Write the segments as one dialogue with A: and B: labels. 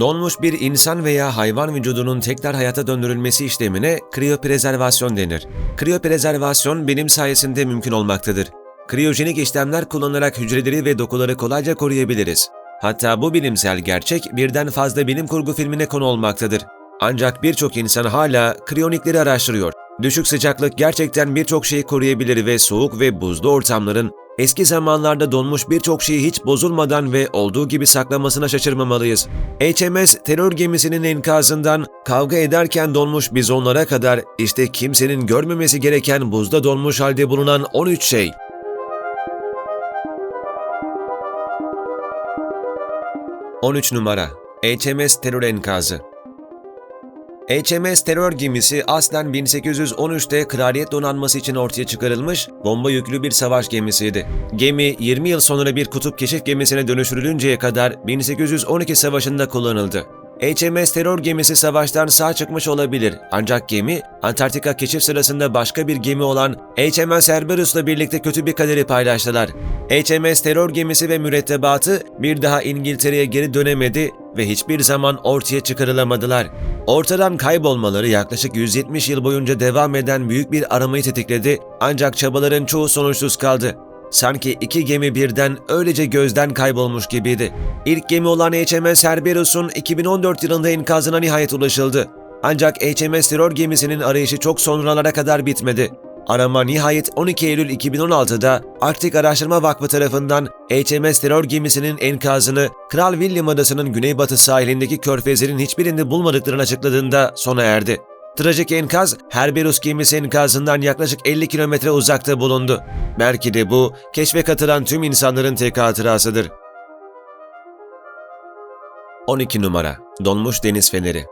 A: Donmuş bir insan veya hayvan vücudunun tekrar hayata döndürülmesi işlemine kriyoprezervasyon denir. Kriyoprezervasyon bilim sayesinde mümkün olmaktadır. Kriyojenik işlemler kullanarak hücreleri ve dokuları kolayca koruyabiliriz. Hatta bu bilimsel gerçek birden fazla bilim kurgu filmine konu olmaktadır. Ancak birçok insan hala kriyonikleri araştırıyor. Düşük sıcaklık gerçekten birçok şeyi koruyabilir ve soğuk ve buzlu ortamların eski zamanlarda donmuş birçok şeyi hiç bozulmadan ve olduğu gibi saklamasına şaşırmamalıyız. HMS terör gemisinin enkazından kavga ederken donmuş bizonlara kadar işte kimsenin görmemesi gereken buzda donmuş halde bulunan 13 şey. ...13 numara HMS terör enkazı HMS terör gemisi aslen 1813'te kraliyet donanması için ortaya çıkarılmış bomba yüklü bir savaş gemisiydi. Gemi 20 yıl sonra bir kutup keşif gemisine dönüştürülünceye kadar 1812 savaşında kullanıldı. HMS terör gemisi savaştan sağ çıkmış olabilir ancak gemi Antarktika keşif sırasında başka bir gemi olan HMS Cerberus'la birlikte kötü bir kaderi paylaştılar. HMS terör gemisi ve mürettebatı bir daha İngiltere'ye geri dönemedi ve hiçbir zaman ortaya çıkarılamadılar. Ortadan kaybolmaları yaklaşık 170 yıl boyunca devam eden büyük bir aramayı tetikledi ancak çabaların çoğu sonuçsuz kaldı. Sanki iki gemi birden öylece gözden kaybolmuş gibiydi. İlk gemi olan HMS Cerberus'un 2014 yılında enkazına nihayet ulaşıldı. Ancak HMS terör gemisinin arayışı çok sonralara kadar bitmedi. Arama nihayet 12 Eylül 2016'da Arktik Araştırma Vakfı tarafından HMS terör gemisinin enkazını Kral William Adası'nın güneybatı sahilindeki körfezlerin hiçbirinde bulmadıklarını açıkladığında sona erdi. Trajik enkaz, Herberus gemisi enkazından yaklaşık 50 kilometre uzakta bulundu. Belki de bu, keşfe katılan tüm insanların tek hatırasıdır. 12 numara Donmuş Deniz Feneri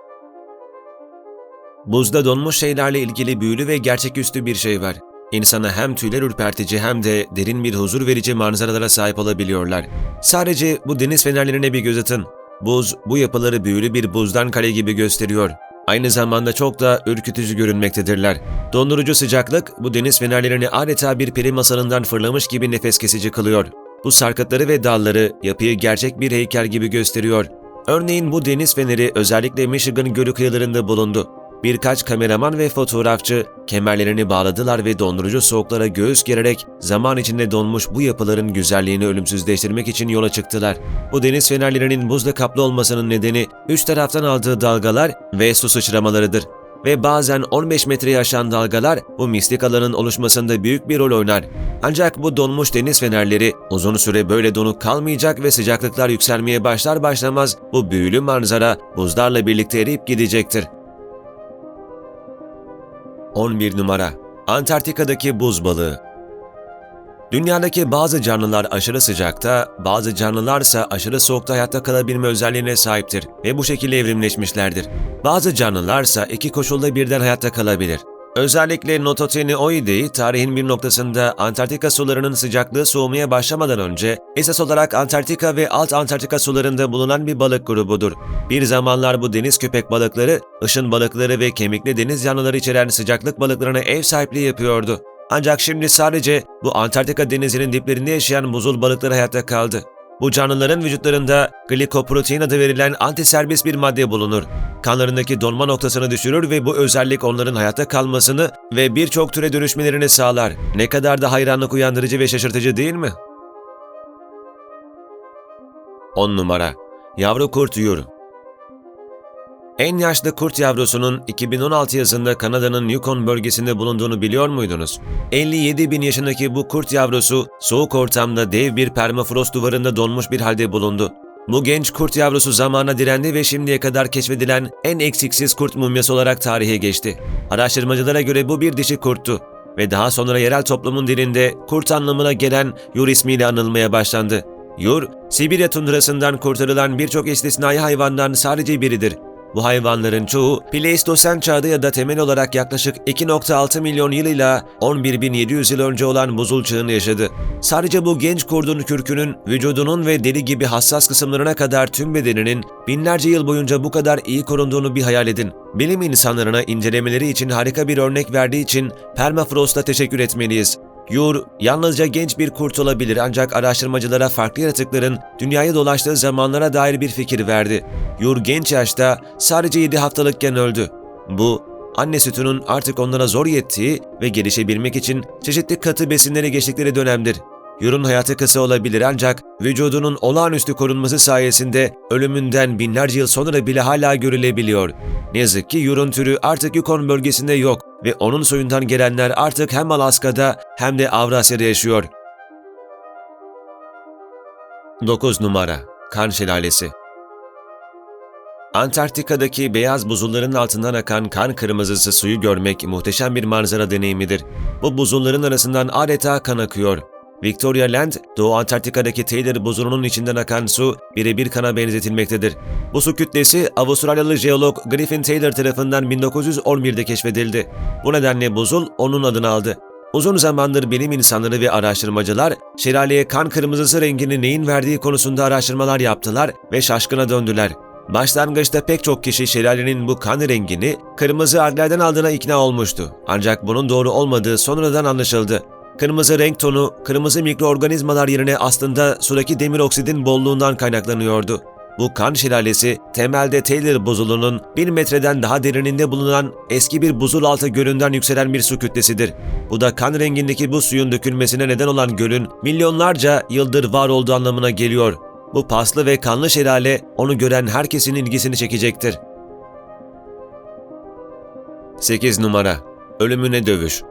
A: Buzda donmuş şeylerle ilgili büyülü ve gerçeküstü bir şey var. İnsana hem tüyler ürpertici hem de derin bir huzur verici manzaralara sahip olabiliyorlar. Sadece bu deniz fenerlerine bir göz atın. Buz, bu yapıları büyülü bir buzdan kale gibi gösteriyor. Aynı zamanda çok da ürkütücü görünmektedirler. Dondurucu sıcaklık bu deniz fenerlerini adeta bir peri masalından fırlamış gibi nefes kesici kılıyor. Bu sarkıtları ve dalları yapıyı gerçek bir heykel gibi gösteriyor. Örneğin bu deniz feneri özellikle Michigan Gölü kıyılarında bulundu. Birkaç kameraman ve fotoğrafçı kemerlerini bağladılar ve dondurucu soğuklara göğüs gererek zaman içinde donmuş bu yapıların güzelliğini ölümsüzleştirmek için yola çıktılar. Bu deniz fenerlerinin buzla kaplı olmasının nedeni üç taraftan aldığı dalgalar ve su sıçramalarıdır. Ve bazen 15 metreyi aşan dalgalar bu mistik alanın oluşmasında büyük bir rol oynar. Ancak bu donmuş deniz fenerleri uzun süre böyle donuk kalmayacak ve sıcaklıklar yükselmeye başlar başlamaz bu büyülü manzara buzlarla birlikte eriyip gidecektir. 11 numara Antarktika'daki buz balığı Dünyadaki bazı canlılar aşırı sıcakta, bazı canlılarsa aşırı soğukta hayatta kalabilme özelliğine sahiptir ve bu şekilde evrimleşmişlerdir. Bazı canlılarsa iki koşulda birden hayatta kalabilir. Özellikle Nototenioide'yi tarihin bir noktasında Antarktika sularının sıcaklığı soğumaya başlamadan önce esas olarak Antarktika ve alt Antarktika sularında bulunan bir balık grubudur. Bir zamanlar bu deniz köpek balıkları, ışın balıkları ve kemikli deniz canlıları içeren sıcaklık balıklarına ev sahipliği yapıyordu. Ancak şimdi sadece bu Antarktika denizinin diplerinde yaşayan buzul balıkları hayatta kaldı. Bu canlıların vücutlarında glikoprotein adı verilen antiserbest bir madde bulunur. Kanlarındaki donma noktasını düşürür ve bu özellik onların hayatta kalmasını ve birçok türe dönüşmelerini sağlar. Ne kadar da hayranlık uyandırıcı ve şaşırtıcı değil mi? 10 numara Yavru kurt yur en yaşlı kurt yavrusunun 2016 yazında Kanada'nın Yukon bölgesinde bulunduğunu biliyor muydunuz? 57 bin yaşındaki bu kurt yavrusu soğuk ortamda dev bir permafrost duvarında donmuş bir halde bulundu. Bu genç kurt yavrusu zamana direndi ve şimdiye kadar keşfedilen en eksiksiz kurt mumyası olarak tarihe geçti. Araştırmacılara göre bu bir dişi kurttu ve daha sonra yerel toplumun dilinde kurt anlamına gelen Yur ismiyle anılmaya başlandı. Yur, Sibirya tundrasından kurtarılan birçok istisnai hayvandan sadece biridir bu hayvanların çoğu Pleistosen çağda ya da temel olarak yaklaşık 2.6 milyon yıl ile 11.700 yıl önce olan buzul çağını yaşadı. Sadece bu genç kurdun kürkünün, vücudunun ve deri gibi hassas kısımlarına kadar tüm bedeninin binlerce yıl boyunca bu kadar iyi korunduğunu bir hayal edin. Bilim insanlarına incelemeleri için harika bir örnek verdiği için Permafrost'a teşekkür etmeliyiz. Yur yalnızca genç bir kurt olabilir ancak araştırmacılara farklı yaratıkların dünyayı dolaştığı zamanlara dair bir fikir verdi. Yur genç yaşta sadece 7 haftalıkken öldü. Bu anne sütünün artık onlara zor yettiği ve gelişebilmek için çeşitli katı besinleri geçtikleri dönemdir. Yur'un hayatı kısa olabilir ancak vücudunun olağanüstü korunması sayesinde ölümünden binlerce yıl sonra bile hala görülebiliyor. Ne yazık ki Yur'un türü artık Yukon bölgesinde yok ve onun soyundan gelenler artık hem Alaska'da hem de Avrasya'da yaşıyor. 9 numara Kan Şelalesi Antarktika'daki beyaz buzulların altından akan kan kırmızısı suyu görmek muhteşem bir manzara deneyimidir. Bu buzulların arasından adeta kan akıyor. Victoria Land, Doğu Antarktika'daki Taylor buzulunun içinden akan su birebir kana benzetilmektedir. Bu su kütlesi Avustralyalı jeolog Griffin Taylor tarafından 1911'de keşfedildi. Bu nedenle buzul onun adını aldı. Uzun zamandır bilim insanları ve araştırmacılar şelaleye kan kırmızısı rengini neyin verdiği konusunda araştırmalar yaptılar ve şaşkına döndüler. Başlangıçta pek çok kişi şelalenin bu kan rengini kırmızı alglerden aldığına ikna olmuştu. Ancak bunun doğru olmadığı sonradan anlaşıldı. Kırmızı renk tonu, kırmızı mikroorganizmalar yerine aslında sudaki demir oksidin bolluğundan kaynaklanıyordu. Bu kan şelalesi, temelde Taylor buzulunun 1 metreden daha derininde bulunan eski bir buzul altı gölünden yükselen bir su kütlesidir. Bu da kan rengindeki bu suyun dökülmesine neden olan gölün milyonlarca yıldır var olduğu anlamına geliyor. Bu paslı ve kanlı şelale onu gören herkesin ilgisini çekecektir. 8 numara Ölümüne dövüş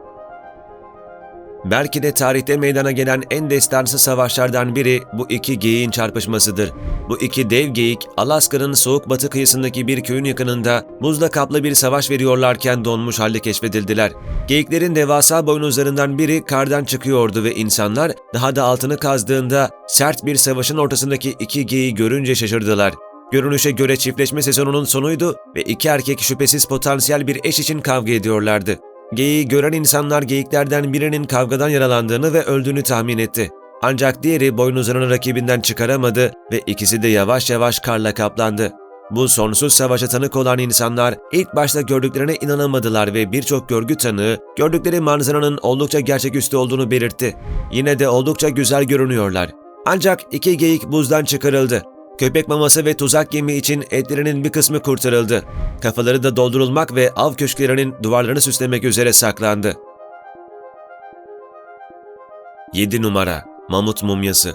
A: Belki de tarihte meydana gelen en destansı savaşlardan biri bu iki geyiğin çarpışmasıdır. Bu iki dev geyik, Alaska'nın soğuk batı kıyısındaki bir köyün yakınında buzla kaplı bir savaş veriyorlarken donmuş halde keşfedildiler. Geyiklerin devasa boynuzlarından biri kardan çıkıyordu ve insanlar daha da altını kazdığında sert bir savaşın ortasındaki iki geyiği görünce şaşırdılar. Görünüşe göre çiftleşme sezonunun sonuydu ve iki erkek şüphesiz potansiyel bir eş için kavga ediyorlardı. Geyiği gören insanlar geyiklerden birinin kavgadan yaralandığını ve öldüğünü tahmin etti. Ancak diğeri boynuzlarını rakibinden çıkaramadı ve ikisi de yavaş yavaş karla kaplandı. Bu sonsuz savaşa tanık olan insanlar ilk başta gördüklerine inanamadılar ve birçok görgü tanığı gördükleri manzaranın oldukça gerçeküstü olduğunu belirtti. Yine de oldukça güzel görünüyorlar. Ancak iki geyik buzdan çıkarıldı. Köpek maması ve tuzak yemi için etlerinin bir kısmı kurtarıldı. Kafaları da doldurulmak ve av köşklerinin duvarlarını süslemek üzere saklandı. 7 numara Mamut mumyası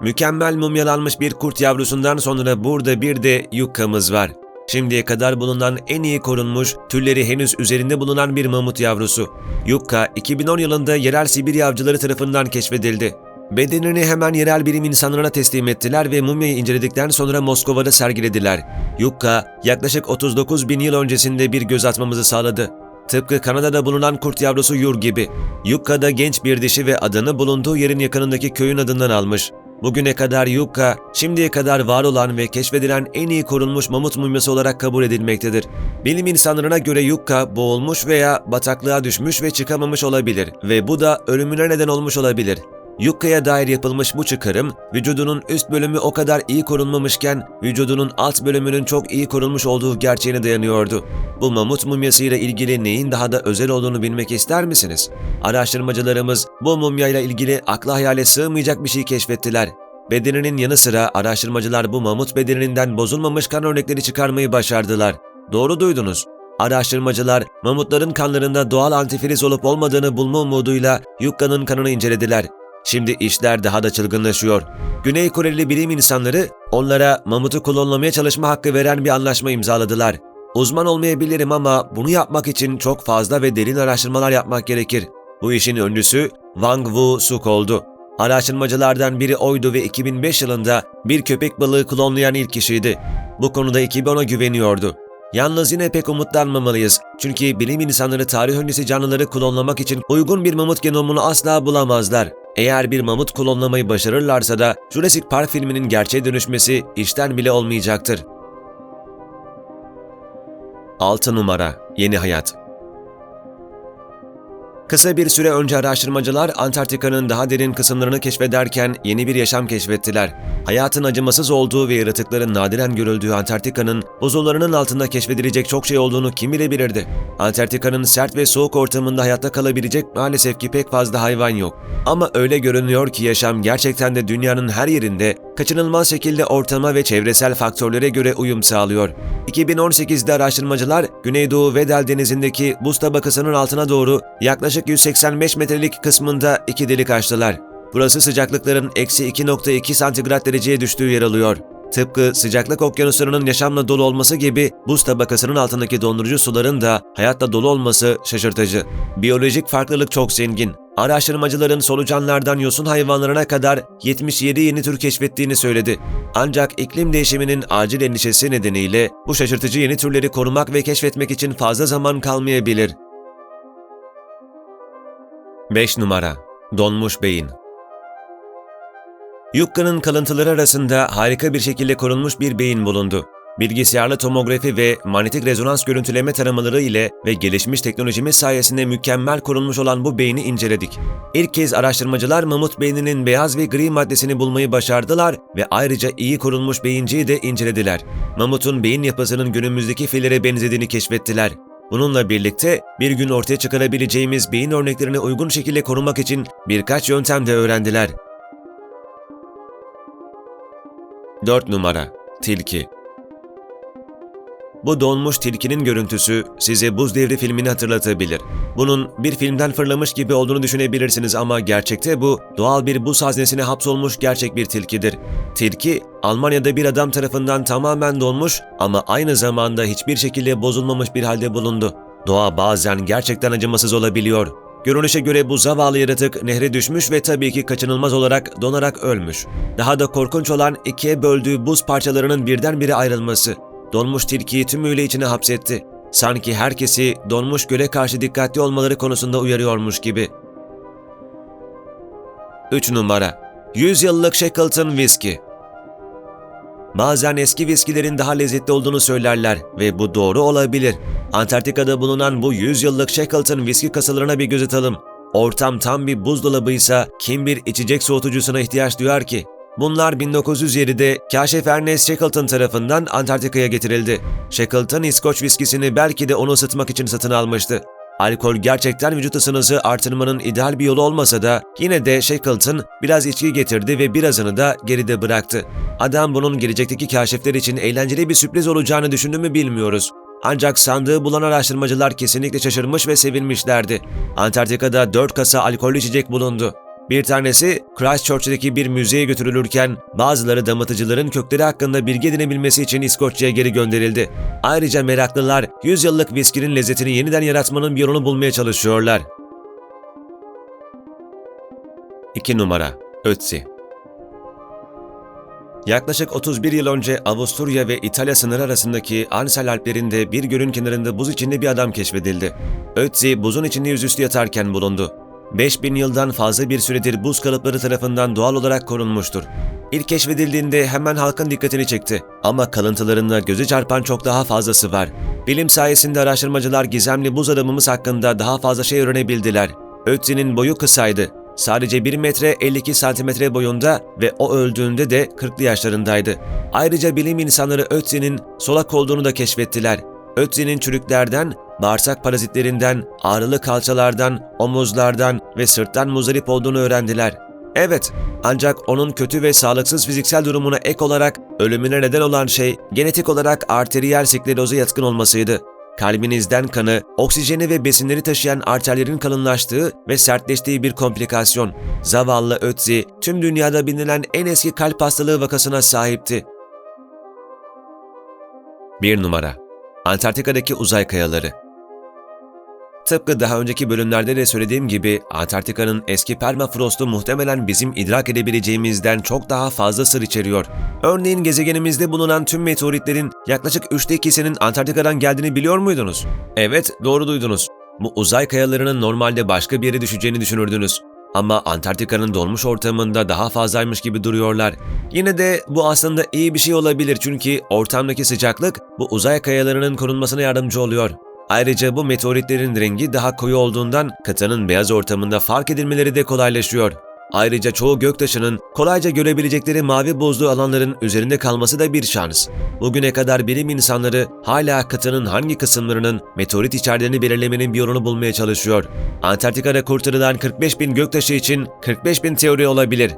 A: Mükemmel mumyalanmış bir kurt yavrusundan sonra burada bir de yukka'mız var. Şimdiye kadar bulunan en iyi korunmuş, türleri henüz üzerinde bulunan bir mamut yavrusu. Yukka 2010 yılında yerel Sibirya avcıları tarafından keşfedildi. Bedenini hemen yerel bilim insanlarına teslim ettiler ve mumyayı inceledikten sonra Moskova'da sergilediler. Yukka, yaklaşık 39 bin yıl öncesinde bir göz atmamızı sağladı. Tıpkı Kanada'da bulunan kurt yavrusu Yur gibi. Yukka da genç bir dişi ve adını bulunduğu yerin yakınındaki köyün adından almış. Bugüne kadar Yukka, şimdiye kadar var olan ve keşfedilen en iyi korunmuş mamut mumyası olarak kabul edilmektedir. Bilim insanlarına göre Yukka boğulmuş veya bataklığa düşmüş ve çıkamamış olabilir ve bu da ölümüne neden olmuş olabilir. Yukka'ya dair yapılmış bu çıkarım, vücudunun üst bölümü o kadar iyi korunmamışken vücudunun alt bölümünün çok iyi korunmuş olduğu gerçeğine dayanıyordu. Bu mamut mumyasıyla ilgili neyin daha da özel olduğunu bilmek ister misiniz? Araştırmacılarımız bu mumyayla ilgili akla hayale sığmayacak bir şey keşfettiler. Bedeninin yanı sıra araştırmacılar bu mamut bedeninden bozulmamış kan örnekleri çıkarmayı başardılar. Doğru duydunuz. Araştırmacılar mamutların kanlarında doğal antifriz olup olmadığını bulma umuduyla Yukka'nın kanını incelediler. Şimdi işler daha da çılgınlaşıyor. Güney Koreli bilim insanları onlara mamutu klonlamaya çalışma hakkı veren bir anlaşma imzaladılar. Uzman olmayabilirim ama bunu yapmak için çok fazla ve derin araştırmalar yapmak gerekir. Bu işin öncüsü Wang Wu Suk oldu. Araştırmacılardan biri oydu ve 2005 yılında bir köpek balığı klonlayan ilk kişiydi. Bu konuda ekibi ona güveniyordu. Yalnız yine pek umutlanmamalıyız. Çünkü bilim insanları tarih öncesi canlıları klonlamak için uygun bir mamut genomunu asla bulamazlar. Eğer bir mamut klonlamayı başarırlarsa da Jurassic Park filminin gerçeğe dönüşmesi işten bile olmayacaktır. 6 numara Yeni Hayat Kısa bir süre önce araştırmacılar Antarktika'nın daha derin kısımlarını keşfederken yeni bir yaşam keşfettiler. Hayatın acımasız olduğu ve yaratıkların nadiren görüldüğü Antarktika'nın buzullarının altında keşfedilecek çok şey olduğunu kim bilebilirdi? Antarktika'nın sert ve soğuk ortamında hayatta kalabilecek maalesef ki pek fazla hayvan yok. Ama öyle görünüyor ki yaşam gerçekten de dünyanın her yerinde kaçınılmaz şekilde ortama ve çevresel faktörlere göre uyum sağlıyor. 2018'de araştırmacılar Güneydoğu Vedel Denizi'ndeki buz tabakasının altına doğru yaklaşık 185 metrelik kısmında iki delik açtılar. Burası sıcaklıkların eksi 2.2 santigrat dereceye düştüğü yer alıyor. Tıpkı sıcaklık okyanuslarının yaşamla dolu olması gibi buz tabakasının altındaki dondurucu suların da hayatla dolu olması şaşırtıcı. Biyolojik farklılık çok zengin. Araştırmacıların solucanlardan yosun hayvanlarına kadar 77 yeni tür keşfettiğini söyledi. Ancak iklim değişiminin acil endişesi nedeniyle bu şaşırtıcı yeni türleri korumak ve keşfetmek için fazla zaman kalmayabilir. 5 numara Donmuş beyin Yukka'nın kalıntıları arasında harika bir şekilde korunmuş bir beyin bulundu. Bilgisayarlı tomografi ve manyetik rezonans görüntüleme taramaları ile ve gelişmiş teknolojimiz sayesinde mükemmel korunmuş olan bu beyni inceledik. İlk kez araştırmacılar mamut beyninin beyaz ve gri maddesini bulmayı başardılar ve ayrıca iyi korunmuş beyinciyi de incelediler. Mamutun beyin yapısının günümüzdeki fillere benzediğini keşfettiler. Bununla birlikte bir gün ortaya çıkarabileceğimiz beyin örneklerini uygun şekilde korumak için birkaç yöntem de öğrendiler. 4 numara Tilki Bu donmuş tilkinin görüntüsü size Buz Devri filmini hatırlatabilir. Bunun bir filmden fırlamış gibi olduğunu düşünebilirsiniz ama gerçekte bu doğal bir buz haznesine hapsolmuş gerçek bir tilkidir. Tilki, Almanya'da bir adam tarafından tamamen donmuş ama aynı zamanda hiçbir şekilde bozulmamış bir halde bulundu. Doğa bazen gerçekten acımasız olabiliyor. Görünüşe göre bu zavallı yaratık nehre düşmüş ve tabii ki kaçınılmaz olarak donarak ölmüş. Daha da korkunç olan ikiye böldüğü buz parçalarının birdenbire ayrılması. Donmuş tilkiyi tümüyle içine hapsetti. Sanki herkesi donmuş göle karşı dikkatli olmaları konusunda uyarıyormuş gibi. 3 numara 100 yıllık Shackleton Whisky Bazen eski viskilerin daha lezzetli olduğunu söylerler ve bu doğru olabilir. Antarktika'da bulunan bu 100 yıllık Shackleton viski kasalarına bir göz atalım. Ortam tam bir buzdolabıysa kim bir içecek soğutucusuna ihtiyaç duyar ki? Bunlar 1907'de Kaşif Ernest Shackleton tarafından Antarktika'ya getirildi. Shackleton İskoç viskisini belki de onu ısıtmak için satın almıştı. Alkol gerçekten vücut ısınızı artırmanın ideal bir yolu olmasa da yine de Shackleton biraz içki getirdi ve birazını da geride bıraktı. Adam bunun gelecekteki kaşifler için eğlenceli bir sürpriz olacağını düşündü mü bilmiyoruz. Ancak sandığı bulan araştırmacılar kesinlikle şaşırmış ve sevinmişlerdi. Antarktika'da 4 kasa alkollü içecek bulundu. Bir tanesi Christchurch'teki bir müzeye götürülürken bazıları damatıcıların kökleri hakkında bilgi edinebilmesi için İskoçya'ya geri gönderildi. Ayrıca meraklılar 100 yıllık viskinin lezzetini yeniden yaratmanın bir yolunu bulmaya çalışıyorlar. 2 numara Ötzi Yaklaşık 31 yıl önce Avusturya ve İtalya sınırı arasındaki Ansel Alplerinde bir gölün kenarında buz içinde bir adam keşfedildi. Ötzi buzun içinde yüzüstü yatarken bulundu. 5000 yıldan fazla bir süredir buz kalıpları tarafından doğal olarak korunmuştur. İlk keşfedildiğinde hemen halkın dikkatini çekti ama kalıntılarında gözü çarpan çok daha fazlası var. Bilim sayesinde araştırmacılar gizemli buz adamımız hakkında daha fazla şey öğrenebildiler. Ötzi'nin boyu kısaydı. Sadece 1 metre 52 santimetre boyunda ve o öldüğünde de 40'lı yaşlarındaydı. Ayrıca bilim insanları Ötzi'nin solak olduğunu da keşfettiler. Ötzi'nin çürüklerden, bağırsak parazitlerinden, ağrılı kalçalardan, omuzlardan ve sırttan muzdarip olduğunu öğrendiler. Evet, ancak onun kötü ve sağlıksız fiziksel durumuna ek olarak ölümüne neden olan şey genetik olarak arteriyel skleroza yatkın olmasıydı. Kalbinizden kanı, oksijeni ve besinleri taşıyan arterlerin kalınlaştığı ve sertleştiği bir komplikasyon. Zavallı Ötzi, tüm dünyada bilinen en eski kalp hastalığı vakasına sahipti. 1 numara Antarktika'daki uzay kayaları Tıpkı daha önceki bölümlerde de söylediğim gibi Antarktika'nın eski permafrostu muhtemelen bizim idrak edebileceğimizden çok daha fazla sır içeriyor. Örneğin gezegenimizde bulunan tüm meteoritlerin yaklaşık üçte ikisinin Antarktika'dan geldiğini biliyor muydunuz? Evet, doğru duydunuz. Bu uzay kayalarının normalde başka bir yere düşeceğini düşünürdünüz. Ama Antarktika'nın donmuş ortamında daha fazlaymış gibi duruyorlar. Yine de bu aslında iyi bir şey olabilir çünkü ortamdaki sıcaklık bu uzay kayalarının korunmasına yardımcı oluyor. Ayrıca bu meteoritlerin rengi daha koyu olduğundan kıtanın beyaz ortamında fark edilmeleri de kolaylaşıyor. Ayrıca çoğu göktaşının kolayca görebilecekleri mavi buzlu alanların üzerinde kalması da bir şans. Bugüne kadar bilim insanları hala kıtanın hangi kısımlarının meteorit içerdiğini belirlemenin bir yolunu bulmaya çalışıyor. Antarktika'da kurtarılan 45 bin göktaşı için 45 bin teori olabilir.